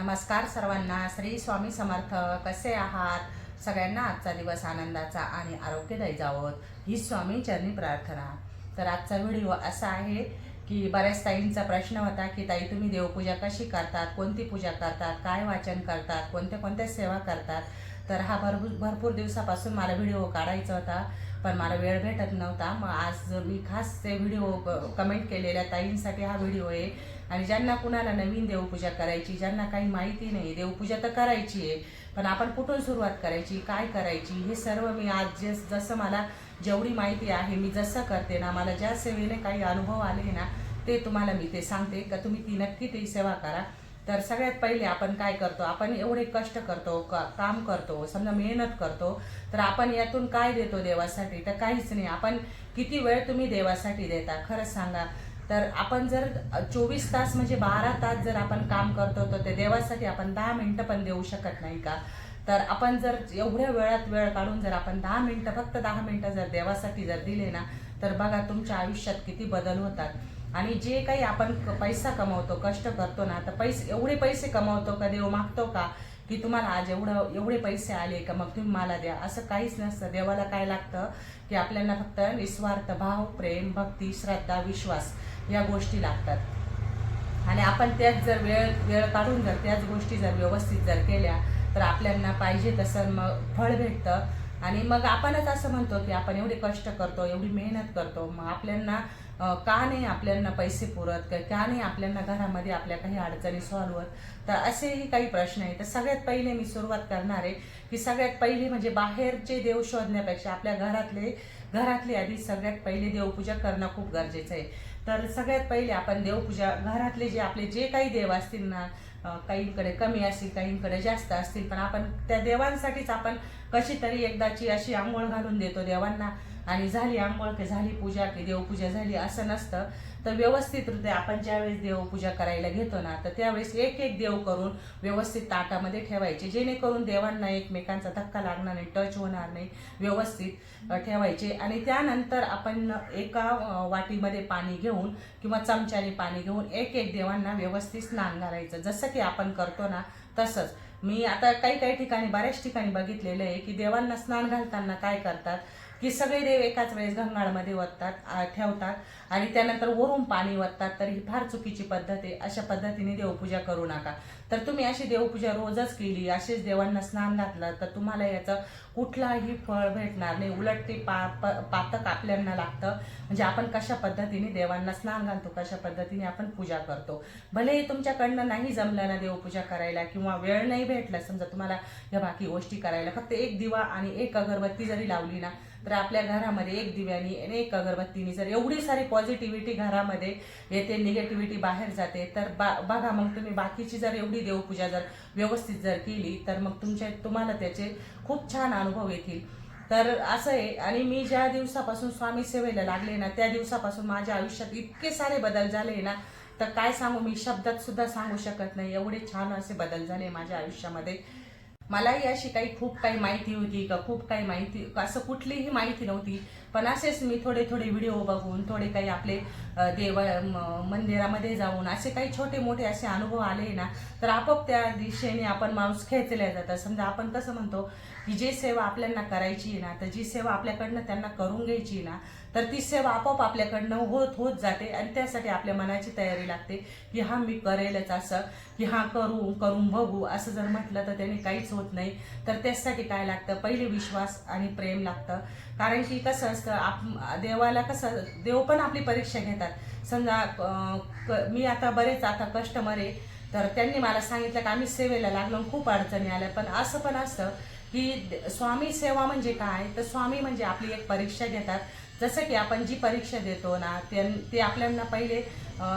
नमस्कार सर्वांना. श्री स्वामी समर्थ कसे आहात? सगळ्यांना आजचा दिवस आनंदाचा आणि आरोग्यदायी जावं. ही स्वामी चरणी प्रार्थना. तर आजचा व्हिडिओ असा आहे की बऱ्याच ताईंचा प्रश्न होता की ताई तुम्ही देवपूजा कशी करतात? कोणती पूजा करतात? काय वाचन करतात? कोणत्या कोणत्या सेवा करतात? तर हा भरपूर भरपूर दिवसापासून मला व्हिडिओ काढायचा होता पण मला वेळ भेटत नव्हता. मग आज मी खास ते व्हिडिओ कमेंट केलेल्या ताईंसाठी हा व्हिडिओ आहे. आणि ज्यांना कुणाला नवीन देवपूजा करायची ज्यांना काही माहिती नाही देवपूजा तर करायची आहे पण आपण कुठून सुरुवात करायची काय करायची हे सर्व मी आज जे जसं मला जेवढी माहिती आहे मी जसं करते ना मला ज्या सेवेने काही अनुभव आले ना ते तुम्हाला मी ते सांगते का तुम्ही ती नक्की ती सेवा करा. तर सगळ्यात पहिले आपण काय करतो आपण एवढे कष्ट करतो का काम करतो समजा मेहनत करतो तर आपण यातून काय देतो देवासाठी? तर काहीच नाही आपण किती वेळ तुम्ही देवासाठी देता? खरंच सांगा तर आपण जर चोवीस तास म्हणजे बारा तास जर आपण काम करतो तर ते देवासाठी आपण दहा मिनटं पण देऊ शकत नाही का? तर आपण जर एवढ्या वेळात वेळ काढून जर आपण दहा मिनटं फक्त दहा मिनटं जर देवासाठी जर दिले ना तर बघा तुमच्या आयुष्यात किती बदल होतात. आणि जे काही आपण क- पैसा कमवतो कष्ट करतो ना तर पैसे एवढे पैसे कमवतो का देव मागतो का? की तुम्हाला आज एवढं एवढे पैसे आले का मग तुम्ही मला द्या. असं काहीच नसतं. देवाला काय लागतं? की आपल्याला फक्त निस्वार्थ भाव प्रेम भक्ती श्रद्धा विश्वास. या गोष्टी लागतात. आणि आपण त्याच जर वेळ वेळ काढून जर त्याच गोष्टी जर व्यवस्थित जर केल्या तर आपल्याला पाहिजे तसं मग फळ भेटतं. आणि मग आपणच असं म्हणतो की आपण एवढे कष्ट करतो एवढी मेहनत करतो मग आपल्याला का नाही आपल्याला पैसे पुरत का नाही आपल्याला घरामध्ये आपल्या काही अडचणी सॉल्व्ह होत? तर असेही काही प्रश्न आहेत. तर सगळ्यात पहिले मी सुरुवात करणार आहे की सगळ्यात पहिले म्हणजे बाहेरचे देव शोधण्यापेक्षा आपल्या घरातले घरातली आधी सगळ्यात पहिले देवपूजा करणं खूप गरजेचं आहे. तर सगळ्यात पहिले आपण देवपूजा घरातले जे आपले जे काही देव असतील ना काहींकडे कमी असतील काहींकडे जास्त असतील पण आपण त्या देवांसाठीच आपण कशी तरी एकदाची अशी आंघोळ घालून देतो देवांना. आणि झाली आंघोळ की झाली पूजा की देवपूजा झाली असं नसतं. तर व्यवस्थितरित्या आपण ज्यावेळेस देवपूजा करायला घेतो ना तर त्यावेळेस एक एक देव करून व्यवस्थित ताटामध्ये ठेवायचे. जेणेकरून देवांना एकमेकांचा धक्का लागणार नाही टच होणार नाही. व्यवस्थित ठेवायचे. आणि त्यानंतर आपण एका वाटीमध्ये पाणी घेऊन किंवा चमच्याने पाणी घेऊन एक एक देवांना व्यवस्थित स्नान घालायचं जसं की आपण करतो ना तसंच. मी आता काही काही ठिकाणी बऱ्याच ठिकाणी बघितलेलं आहे की देवांना स्नान घालताना काय करतात? की सगळे देव एकाच वेळेस गंगाळमध्ये वततात ठेवतात आणि त्यानंतर वरून पाणी वततात. तर ही फार चुकीची पद्धत आहे. अशा पद्धतीने देवपूजा करू नका. तर तुम्ही अशी देवपूजा रोजच केली असेच देवांना स्नान घातलं तर तुम्हाला याचं कुठलाही फळ भेटणार नाही. उलट ते पा पातक आपल्याला लागतं. म्हणजे आपण कशा पद्धतीने देवांना स्नान घालतो कशा पद्धतीने आपण पूजा करतो. भलेही तुमच्याकडनं नाही जमलं ना देवपूजा करायला किंवा वेळ नाही भेटला समजा तुम्हाला या बाकी गोष्टी करायला फक्त एक दिवा आणि एक अगरबत्ती जरी लावली ना तर आपल्या घरामध्ये एक दिव्यानी आणि एक अगरबत्तीनी जर एवढी सारी पॉझिटिव्हिटी घरामध्ये येते निगेटिव्हिटी बाहेर जाते तर बा बघा मग तुम्ही बाकीची जर एवढी देवपूजा जर व्यवस्थित जर केली तर मग तुमच्या तुम्हाला त्याचे खूप छान अनुभव येतील. तर असं आहे आणि मी ज्या दिवसापासून स्वामी सेवेला लागले ना त्या दिवसापासून माझ्या आयुष्यात इतके सारे बदल झाले ना तर काय सांगू मी शब्दात सुद्धा सांगू शकत नाही. एवढे छान असे बदल झाले माझ्या आयुष्यामध्ये. मलाही अशी काही खूप काही माहिती होती का खूप काही माहिती असं कुठलीही माहिती नव्हती. पण असेच मी थोडे थोडे व्हिडिओ बघून थोडे काही आपले देव म- मंदिरामध्ये जाऊन असे काही छोटे मोठे असे अनुभव आले ना तर आपोआप त्या दिशेने आपण माणूस खेचल्या जातात. समजा आपण कसं म्हणतो की जे सेवा आपल्याला करायची आहे ना तर जी सेवा आपल्याकडनं त्यांना करून घ्यायची आहे ना तर ती सेवा आपोआप आपल्याकडनं होत होत जाते आणि त्यासाठी आपल्या मनाची तयारी लागते की हा मी करेलच असं की हा करू करून बघू असं जर म्हटलं तर त्याने काहीच होत नाही. तर त्यासाठी काय लागतं? पहिले विश्वास आणि प्रेम लागतं. कारण की कसं असतं आप देवाला कसं देव पण आपली परीक्षा घेतात. समजा क- मी आता बरेच आता कस्टमर आहे तर त्यांनी मला सांगितलं की आम्ही सेवेला लागलो खूप अडचणी आल्या. पण असं पण असतं की स्वामी सेवा म्हणजे काय? तर स्वामी म्हणजे आपली एक परीक्षा घेतात. जसं की आपण जी परीक्षा देतो ना त्यां- ते आपल्याला पहिले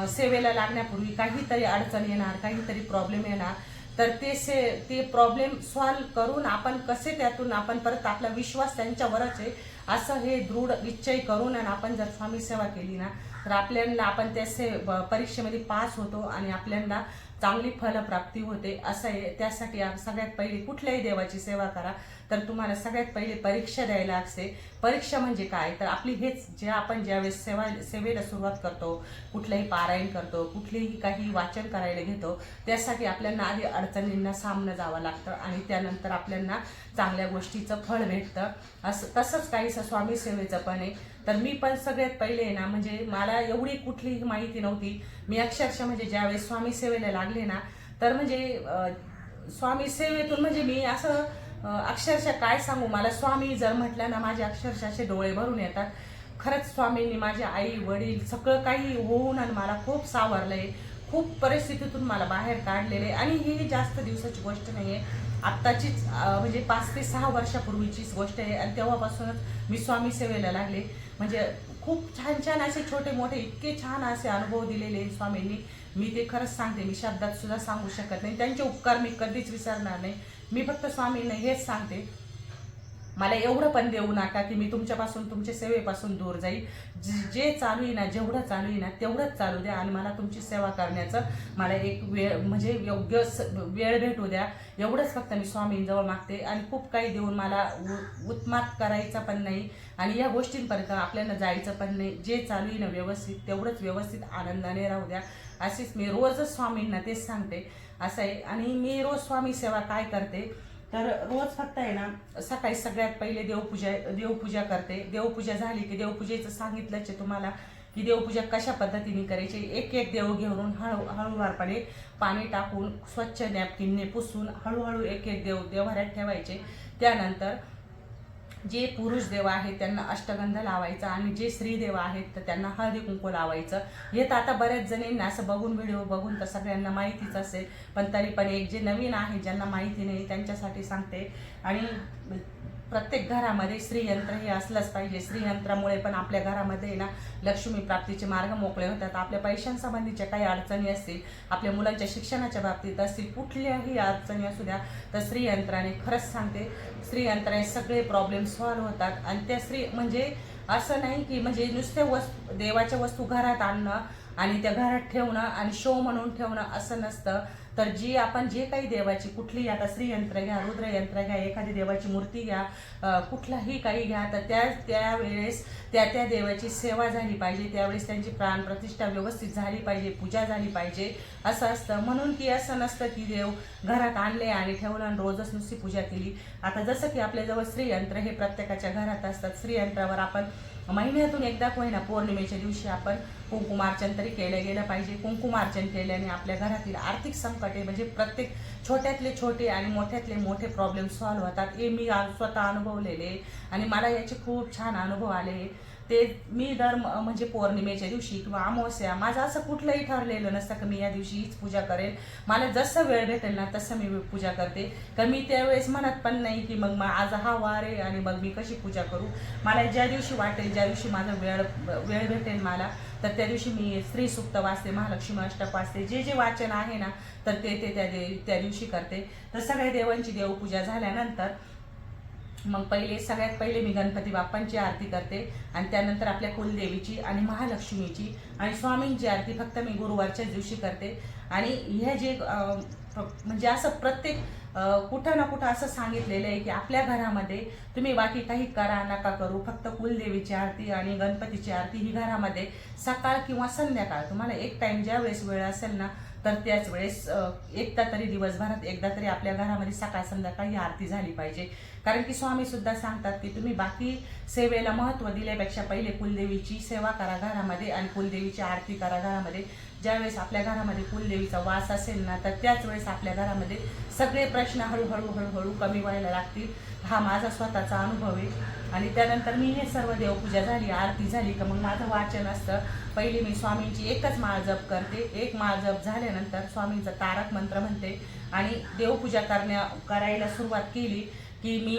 सेवेला लागण्यापूर्वी काहीतरी अडचण येणार काहीतरी प्रॉब्लेम येणार. तर ते से ते प्रॉब्लेम सॉल्व करून आपण कसे त्यातून आपण परत आपला विश्वास त्यांच्यावरच आहे असं हे दृढ निश्चय करून आणि आपण जर स्वामी सेवा केली ना तर आपल्याला आपण त्या से परीक्षेमध्ये पास होतो आणि आपल्याला चांगली फलप्राप्ती होते. असं आहे त्यासाठी सगळ्यात पहिली कुठल्याही देवाची सेवा करा. तर तुम्हाला सगळ्यात पहिले परीक्षा द्यायला असते परीक्षा म्हणजे काय? तर आपली हेच जे आपण ज्यावेळेस सेवा सेवेला सुरुवात करतो कुठलंही पारायण करतो कुठलेही काही वाचन करायला घेतो त्यासाठी आपल्याला आधी अडचणींना सामनं जावं लागतं आणि त्यानंतर आपल्याला चांगल्या गोष्टीचं फळ भेटतं. असं तसंच काहीसं स्वामी सेवेचं पण आहे. तर मी पण सगळ्यात पहिले ना म्हणजे मला एवढी कुठलीही माहिती नव्हती. मी अक्षरशः म्हणजे ज्यावेळेस स्वामी सेवेला लागले ना तर म्हणजे स्वामी सेवेतून म्हणजे मी असं अक्षरशः काय सांगू? मला स्वामी जर म्हटलं ना माझे अक्षरशः असे डोळे भरून येतात. खरंच स्वामींनी माझे आई वडील सगळं काही होऊन आणि मला खूप सावरलंय खूप परिस्थितीतून मला बाहेर काढलेले. आणि ही जास्त दिवसाची गोष्ट नाही आहे आत्ताचीच म्हणजे पाच ते सहा वर्षापूर्वीचीच गोष्ट आहे. आणि तेव्हापासूनच मी स्वामी सेवेला लागले. म्हणजे खूप छान छान असे छोटे मोठे इतके छान असे अनुभव दिलेले स्वामींनी. मी ते खरंच सांगते. मी शब्दात सुद्धा सांगू शकत नाही. त्यांचे उपकार मी कधीच विसरणार नाही. मी फक्त स्वामींना हेच सांगते. मला एवढं पण देऊ नका की मी तुमच्यापासून तुमच्या सेवेपासून दूर जाईल जे- जे चालू आहे ना जेवढं चालू आहे ना तेवढंच चालू द्या आणि मला तुमची सेवा करण्याचं मला एक वेळ म्हणजे योग्य स- वेळ भेटू द्या. एवढंच फक्त मी स्वामींजवळ मागते आणि खूप काही देऊन मला उ- उत्मात करायचा पण नाही आणि या गोष्टींपर्यंत आपल्याला जायचं पण नाही. जे चालू आहे ना व्यवस्थित तेवढंच व्यवस्थित आनंदाने राहू द्या. अशीच मी रोजच स्वामींना तेच सांगते. असं आहे. आणि मी रोज स्वामी सेवा काय करते? तर रोज फक्त आहे ना सकाळी सगळ्यात पहिले देवपूजा देवपूजा करते. देवपूजा झाली की देवपूजेचं सांगितलंच आहे तुम्हाला की देवपूजा कशा पद्धतीने करायची? एक एक देव घेऊन हळू हळूवारपणे पाणी टाकून स्वच्छ नॅपकिनने पुसून हळूहळू एक एक देव देवघरात ठेवायचे. त्यानंतर जे पुरुष देव आहेत त्यांना अष्टगंध लावायचा आणि जे स्त्री देव आहेत तर त्यांना हळदी कुंकू लावायचं. हे तर आता बऱ्याच जणींना असं बघून व्हिडिओ बघून तर सगळ्यांना माहितीच असेल. पण तरी पण एक जे नवीन आहे ज्यांना माहिती नाही त्यांच्यासाठी सांगते. आणि प्रत्येक घरामध्ये श्रीयंत्र हे असलंच पाहिजे. श्रीयंत्रामुळे पण आपल्या घरामध्ये ना लक्ष्मी प्राप्तीचे मार्ग मोकळे होतात. आपल्या पैशांसंबंधीच्या काही अडचणी असतील आपल्या मुलांच्या शिक्षणाच्या बाबतीत असतील कुठल्याही अडचणी असू द्या तर श्रीयंत्राने खरंच सांगते श्रीयंत्राने सगळे प्रॉब्लेम सॉल्व्ह होतात. आणि त्या स्त्री म्हणजे असं नाही की म्हणजे नुसत्या वस्तू देवाच्या वस्तू घरात आणणं आणि त्या घरात ठेवणं आणि शो म्हणून ठेवणं असं नसतं. तर जी आपण जे काही देवाची कुठली आता श्रीयंत्र घ्या रुद्रयंत्र घ्या एखादी देवाची मूर्ती घ्या कुठलाही काही घ्या तर त्या त्यावेळेस त्या त्या देवाची सेवा झाली पाहिजे. त्यावेळेस त्यांची प्राण प्रतिष्ठा व्यवस्थित झाली पाहिजे पूजा झाली पाहिजे. असं असतं. म्हणून की असं नसतं की देव घरात आणले आणि ठेवलं आणि रोजच नुसती पूजा केली. आता जसं की आपल्याजवळ श्रीयंत्र हे प्रत्येकाच्या घरात असतात. श्रीयंत्रावर आपण महिन्यातून एकदा का होईना पौर्णिमेच्या दिवशी आपण कुंकुमार्चन तरी केलं गेलं पाहिजे. कुंकुमार्चन केल्याने आपल्या घरातील आर्थिक संकट म्हणजे प्रत्येक छोट्यातले छोटे आणि मोठ्यातले मोठे प्रॉब्लेम सॉल्व्ह होतात. हे मी स्वतः अनुभवलेले. आणि मला याचे खूप छान अनुभव आले. ते मी दर म्हणजे पौर्णिमेच्या दिवशी किंवा अमावस्या माझं असं कुठलंही ठरलेलं नसतं की मी या दिवशी हीच पूजा करेल मला जसं वेळ भेटेल ना तसं मी पूजा करते. तर मी त्यावेळेस म्हणत पण नाही की मग आज हा वार आहे आणि मग मी कशी पूजा करू. मला ज्या दिवशी वाटेल ज्या दिवशी माझा वेळ वेळ भेटेल मला तर त्या दिवशी मी स्त्री सुक्त वाचते महालक्ष्मी अष्टक वाचते. जे जे वाचन आहे ना तर ते ते त्या दे त्या दिवशी करते. तर सगळ्या देवांची देवपूजा झाल्यानंतर मग पहिले सगळ्यात पहिले मी गणपती बाप्पांची आरती करते आणि त्यानंतर आपल्या कुलदेवीची आणि महालक्ष्मीची आणि स्वामींची आरती फक्त मी गुरुवारच्या दिवशी करते. आणि ह्या जे म्हणजे असं प्रत्येक कुठं ना कुठं असं सांगितलेलं आहे की आपल्या घरामध्ये तुम्ही बाकी काही करा नका करू. फक्त कुलदेवीची आरती आणि गणपतीची आरती ही घरामध्ये सकाळ किंवा संध्याकाळ. तुम्हाला एक टाइम ज्या वेळेस वेळ असेल ना तर त्याच वेळेस एकदा तरी दिवसभरात एकदा तरी आपल्या घरामध्ये सकाळ संध्याकाळ ही आरती झाली पाहिजे. कारण की स्वामी सुद्धा सांगतात की तुम्ही बाकी सेवेला महत्त्व दिल्यापेक्षा पहिले कुलदेवीची सेवा करा घरामध्ये आणि कुलदेवीची आरती करा घरामध्ये. ज्यावेळेस आपल्या घरामध्ये कुलदेवीचा वास असेल ना तर त्याच वेळेस आपल्या घरामध्ये सगळे प्रश्न हळूहळू हळूहळू कमी व्हायला लागतील. हा माझा स्वतःचा अनुभव आहे. आणि त्यानंतर मी हे सर्व देवपूजा झाली आरती झाली का मग माझं वाचन असतं. पहिली मी स्वामींची एकच माळ जप करते. एक माळ जप झाल्यानंतर स्वामींचा तारक मंत्र म्हणते. आणि देवपूजा करण्या करायला सुरुवात केली. की मी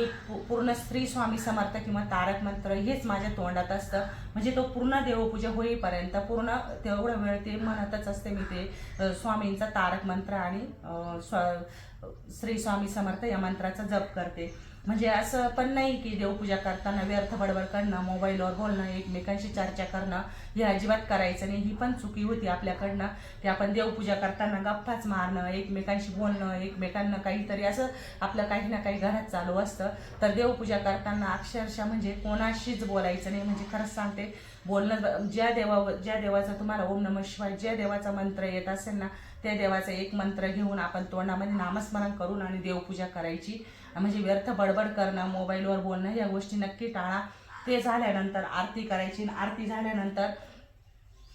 पूर्ण स्त्री स्वामी समर्थ किंवा तारक मंत्र हेच माझ्या तोंडात असतं. म्हणजे तो पूर्ण देवपूजा होईपर्यंत पूर्ण तेवढा वेळ ते म्हणतच असते मी ते स्वामींचा तारक मंत्र आणि स्व श्री स्वामी समर्थ या मंत्राचा जप करते. म्हणजे असं पण नाही की देवपूजा करताना व्यर्थ बडबड करणं मोबाईलवर बोलणं एकमेकांशी चर्चा करणं हे अजिबात करायचं नाही. ही पण चुकी होती आपल्याकडनं की आपण देवपूजा करताना गप्पाच मारणं एकमेकांशी बोलणं एकमेकांना काहीतरी असं आपलं काही ना काही घरात चालू असतं. तर देवपूजा करताना अक्षरशः म्हणजे कोणाशीच बोलायचं नाही. म्हणजे खरंच सांगते बोलणं ज्या देवा ज्या देवाचा तुम्हाला ओम नम शिवाय ज्या देवाचा मंत्र येत असेल ना त्या देवाचा एक मंत्र घेऊन आपण तोंडामध्ये नामस्मरण करून आणि देवपूजा करायची. म्हणजे व्यर्थ बडबड करणं मोबाईलवर बोलणं या गोष्टी नक्की टाळा. ते झाल्यानंतर आरती करायची आणि आरती झाल्यानंतर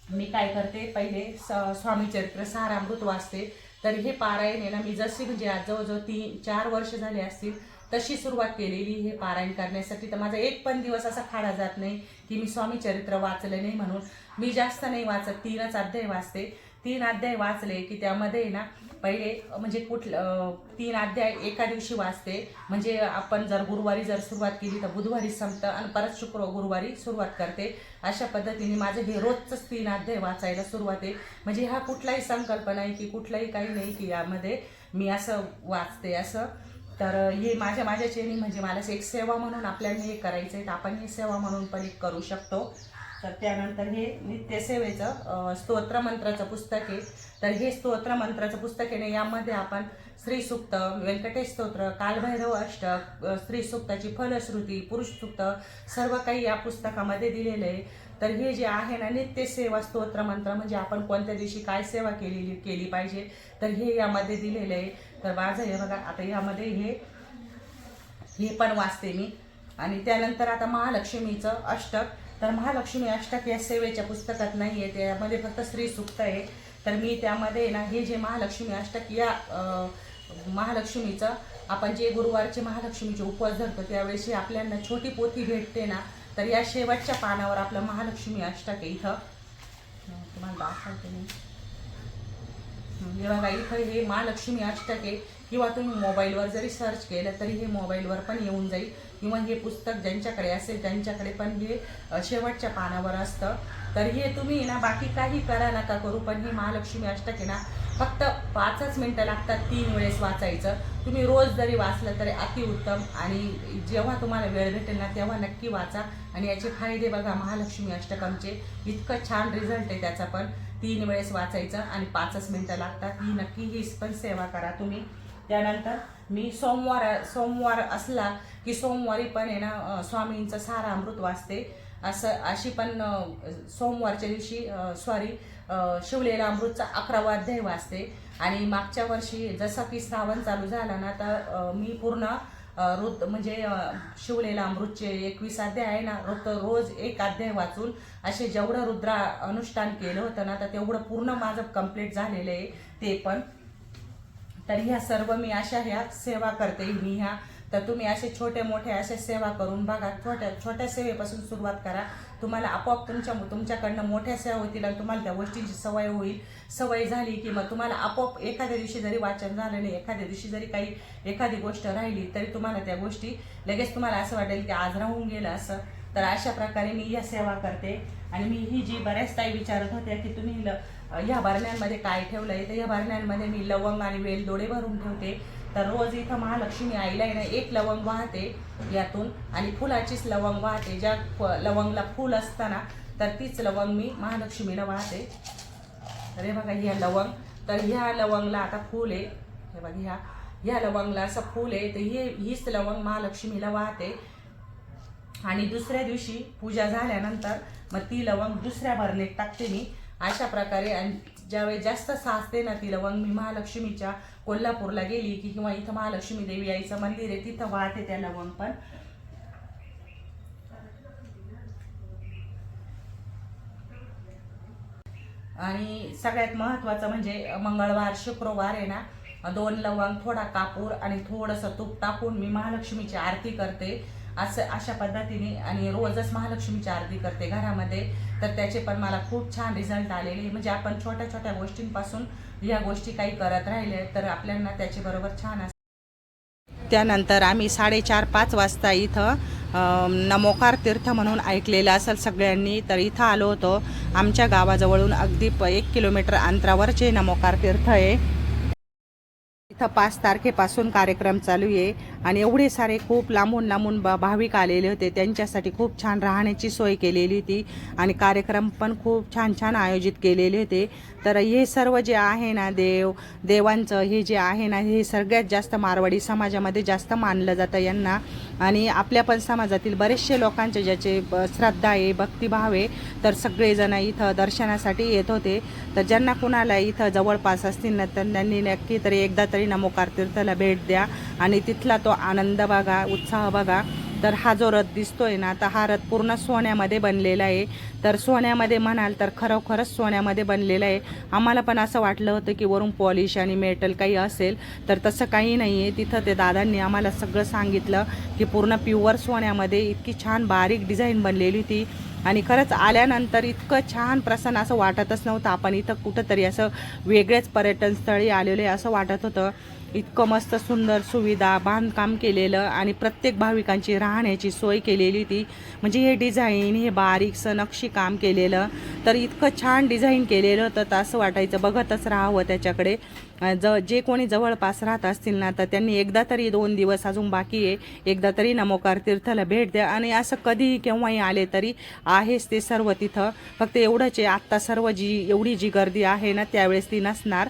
मी काय करते पहिले स स्वामी चरित्र सारामृत वाचते. तर हे पारायण आहे ना मी जशी म्हणजे आज जवळजवळ तीन चार वर्ष झाले असतील तशी सुरुवात केलेली हे पारायण करण्यासाठी. तर माझा एक पण दिवस असा खाडा जात नाही की मी स्वामी चरित्र वाचलं नाही म्हणून. मी जास्त नाही वाचत तीनच अध्याय वाचते. तीन अध्याय वाचले की त्यामध्ये ना पहिले म्हणजे कुठलं तीन अध्याय एका दिवशी वाचते. म्हणजे आपण जर गुरुवारी जर सुरुवात केली तर बुधवारी संपतं आणि परत शुक्र गुरुवारी सुरुवात करते. अशा पद्धतीने माझं हे रोजचंच तीन अध्याय वाचायला सुरुवात आहे. म्हणजे हा कुठलाही संकल्प नाही की कुठलाही काही नाही की यामध्ये मी असं वाचते असं. तर हे माझ्या माझ्या चेनी म्हणजे मला एक सेवा म्हणून आपल्याला हे करायचं आहे तर आपण हे सेवा म्हणून पण एक करू शकतो. तर त्यानंतर हे नित्यसेवेचं अं, स्तोत्र मंत्राचं पुस्तक आहे. तर हे स्तोत्र मंत्राचं पुस्तक आहे ना यामध्ये आपण स्त्री सुक्त व्यंकटेश स्तोत्र कालभैरव अष्टक स्त्री सुक्ताची फलश्रुती पुरुष सुक्त सर्व काही या पुस्तकामध्ये दिलेलं आहे. तर हे जे आहे ना नित्यसेवा स्तोत्र मंत्र म्हणजे आपण कोणत्या दिवशी काय सेवा केलेली केली पाहिजे तर हे यामध्ये दिलेलं आहे. तर माझं हे बघा आता यामध्ये हे हे पण वाचते मी. आणि त्यानंतर आता महालक्ष्मीचं अष्टक तर महालक्ष्मी अष्टक या सेवेच्या पुस्तकात नाही आहे त्यामध्ये फक्त श्री सुक्त आहे. तर मी त्यामध्ये ना हे जे महालक्ष्मी अष्टक या महालक्ष्मीचं आपण जे गुरुवारचे महालक्ष्मीचे उपवास धरतो त्यावेळेस आपल्याला छोटी पोथी भेटते ना तर या शेवटच्या पानावर आपलं महालक्ष्मी अष्टक आहे इथं. तुम्हाला दाखवते मी. हे बघा हे महालक्ष्मी अष्टके किंवा तुम्ही मोबाईलवर जरी सर्च केलं तरी हे मोबाईलवर पण येऊन जाईल. किंवा हे पुस्तक ज्यांच्याकडे असेल त्यांच्याकडे पण हे शेवटच्या पानावर असतं. तर हे तुम्ही ना बाकी काही करा नका करू पण हे महालक्ष्मी अष्टके ना फक्त पाचच मिनटं लागतात तीन वेळेस वाचायचं. तुम्ही रोज जरी वाचलं तरी अतिउत्तम आणि जेव्हा तुम्हाला वेळ भेटेल ना तेव्हा नक्की वाचा. आणि याचे फायदे बघा महालक्ष्मी अष्टकमचे. इतकं छान रिझल्ट आहे त्याचा पण. तीन वेळेस वाचायचं आणि पाचच मिनटं लागतात. ही नक्की ही पण सेवा करा तुम्ही. त्यानंतर मी सोमवार सोमवार असला की सोमवारी पण आहे ना स्वामींचं सारा अमृत वाचते. असं अशी पण सोमवारच्या दिवशी सॉरी शिवलेला अमृतचा अकरावा अध्याय वाचते. आणि मागच्या वर्षी जसं की श्रावण चालू झाला ना तर मी पूर्ण रुद म्हणजे शिवलेला अमृतचे एकवीस अध्याय आहे ना रोज रोज एक अध्याय वाचून असे जेवढं रुद्रा अनुष्ठान केलं होतं ना तर तेवढं पूर्ण माझं कंप्लीट झालेलं आहे ते पण. तर ह्या सर्व मी अशा ह्या सेवा करते मी ह्या तर तुम्ही असे छोटे मोठे असे सेवा करून बघा. छोट्या छोट्या सेवेपासून सुरुवात करा. तुम्हाला आपोआप तुमच्या तुमच्याकडनं मोठ्या सेवा होतील आणि तुम्हाला त्या गोष्टींची सवय होईल. सवय झाली की मग तुम्हाला आपोआप एखाद्या दिवशी जरी वाचन झालं नाही एखाद्या दिवशी जरी काही एखादी गोष्ट राहिली तरी तुम्हाला त्या गोष्टी लगेच तुम्हाला असं वाटेल की आज राहून गेलं असं. तर अशा प्रकारे मी या सेवा करते. आणि मी ही जी बऱ्याच ताई विचारत होत्या की तुम्ही ल ह्या भरण्यांमध्ये काय ठेवलं आहे तर ह्या भरण्यांमध्ये मी लवंग आणि वेलदोडे भरून ठेवते. तर रोज इथं महालक्ष्मी आईला आहे ना एक लवंग वाहते यातून आणि फुलाचीच लवंग वाहते. ज्या फ- लवंगला फुल असताना तर तीच लवंग मी महालक्ष्मीला वाहते. तर हे बघा ह्या लवंग. तर ह्या लवंगला आता फूल आहे. हे बघा ह्या. ह्या लवंगला असं फूल आहे. तर ही हीच लवंग महालक्ष्मीला वाहते. आणि दुसऱ्या दिवशी पूजा झाल्यानंतर मग ती लवंग दुसऱ्या भरणीत टाकते मी. अशा प्रकारे आणि ज्यावेळी जास्त साचते ना ती लवंग मी महालक्ष्मीच्या कोल्हापूरला गेली की किंवा इथं महालक्ष्मी देवी आईचं मंदिर आहे तिथं वाहते त्या लवंग पण. आणि सगळ्यात महत्त्वाचं म्हणजे मंगळवार शुक्रवार आहे ना दोन लवंग थोडा कापूर आणि थोडंसं तूप टाकून मी महालक्ष्मीची आरती करते. असं अशा पद्धतीने आणि रोजच महालक्ष्मीची आरती करते घरामध्ये तर त्याचे पण मला खूप छान रिझल्ट आलेले म्हणजे आपण छोट्या छोट्या गोष्टींपासून या गोष्टी काही करत राहिले तर आपल्याला त्याचे बरोबर छान असते त्यानंतर आम्ही साडेचार पाच वाजता इथं नमोकार तीर्थ म्हणून ऐकलेलं असेल सगळ्यांनी तर इथं आलो होतो. आमच्या गावाजवळून अगदी प एक किलोमीटर अंतरावरचे नमोकार तीर्थ आहे. इथं पाच तारखेपासून कार्यक्रम चालू आहे. आणि एवढे सारे खूप लांबून लांबून भा भाविक आलेले होते. त्यांच्यासाठी खूप छान राहण्याची सोय केलेली होती. आणि कार्यक्रम पण खूप छान छान आयोजित केलेले होते. तर हे सर्व जे आहे ना देव देवांचं हे जे आहे ना हे सगळ्यात जास्त मारवाडी समाजामध्ये जास्त मानलं जातं यांना. आणि आपल्या पण समाजातील बरेचसे लोकांचे ज्याचे श्रद्धा आहे भक्तिभाव आहे तर सगळेजण इथं दर्शनासाठी येत होते. तर ज्यांना कुणाला इथं जवळपास असतील ना तर त्यांनी नक्की तरी एकदा तरी नमोकार तीर्थाला भेट द्या. आणि तिथला तो आनंद बघा उत्साह बघा. तर हा जो रथ दिसतोय ना तर हा रथ पूर्ण सोन्यामध्ये बनलेला आहे. तर सोन्यामध्ये म्हणाल तर खरोखरच सोन्यामध्ये बनलेला आहे. आम्हाला पण असं वाटलं होतं की वरून पॉलिश आणि मेटल काही असेल तर तसं काही नाही आहे तिथं ते दादांनी आम्हाला सगळं सांगितलं की पूर्ण प्युअर सोन्यामध्ये इतकी छान बारीक डिझाईन बनलेली होती. आणि खरंच आल्यानंतर इतकं छान प्रसन्न असं वाटतच नव्हतं. आपण इथं कुठंतरी असं वेगळेच पर्यटन स्थळी आलेले असं वाटत होतं. इतकं मस्त सुंदर सुविधा बांधकाम केलेलं आणि प्रत्येक भाविकांची राहण्याची सोय केलेली ती. म्हणजे हे डिझाईन हे बारीकसं नक्षी काम केलेलं. तर इतकं छान डिझाईन केलेलं होतं तर असं वाटायचं बघतच राहावं त्याच्याकडे. ज जे कोणी जवळपास राहत असतील ना तर त्यांनी एकदा तरी दोन दिवस अजून बाकी आहे. एकदा तरी नमोकार तीर्थाला भेट द्या. आणि असं कधीही केव्हाही आले तरी आहेच ते सर्व तिथं. फक्त एवढंच आहे आत्ता सर्व जी एवढी जी गर्दी आहे ना त्यावेळेस ती नसणार.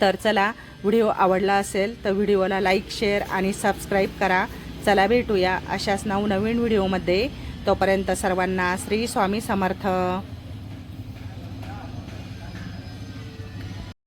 तर चला व्हिडिओ आवडला असेल तर व्हिडिओला लाईक शेअर आणि सबस्क्राईब करा. चला भेटूया अशाच नवनवीन व्हिडिओमध्ये. तोपर्यंत सर्वांना श्री स्वामी समर्थ.